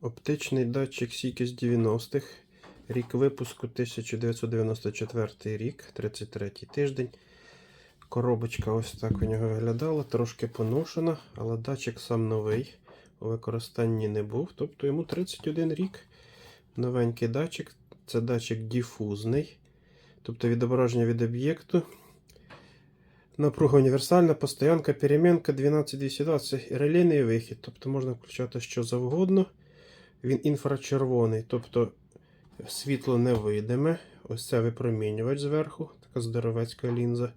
Оптичний датчик Сікі з 90-х. Рік випуску 1994 рік, 33 тиждень. Коробочка ось так у нього виглядала, трошки поношена, але датчик сам новий. У використанні не був. Тобто йому 31 рік. Новенький датчик. Це датчик дифузний. Тобто відображення від об'єкту. Напруга універсальна, постоянка, перемінка 12220, релейний вихід. Тобто можна включати що завгодно. Він інфрачервоний, тобто світло невидиме. Ось це випромінювач зверху, така здоровецька лінза.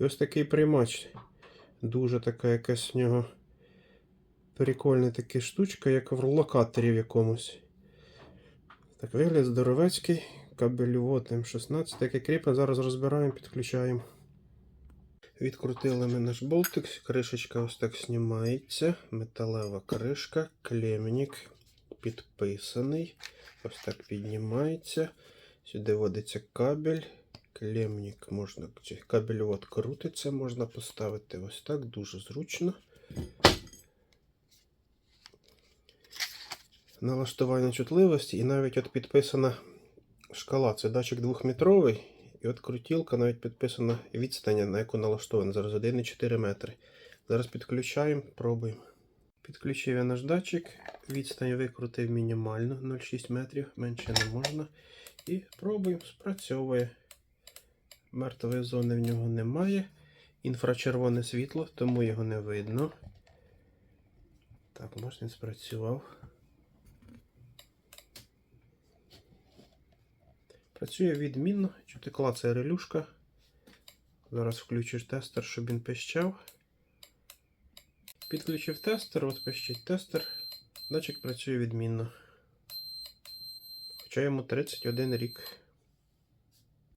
І ось такий приймач. Дуже така якась в нього прикольна така штучка, як в локаторі в якомусь. Так, вигляд здоровецький, кабелювод М16, таке кріпне. Зараз розбираємо, підключаємо. Відкрутили ми наш болтик, кришечка ось так знімається. Металева кришка, клемник підписаний. Ось так піднімається. Сюди вводиться кабель. Клемник можна, кабель крутиться, можна поставити ось так, дуже зручно. Налаштування чутливості і навіть от підписана шкала. Це датчик двохметровий. І от крутілка навіть підписана відстань, на яку налаштована. Зараз 1,4 метри. Зараз підключаємо, пробуємо. Підключив я наш датчик. Відстань викрутив мінімально 0,6 метрів, менше не можна. І пробуємо, спрацьовує. Мертвої зони в нього немає. Інфрачервоне світло, тому його не видно. Так, може він спрацював. Працює відмінно. Чути клацає релюшка. Зараз включиш тестер, щоб він пищав. Підключив тестер, от пищить тестер. Датчик працює відмінно. Хоча йому 31 рік.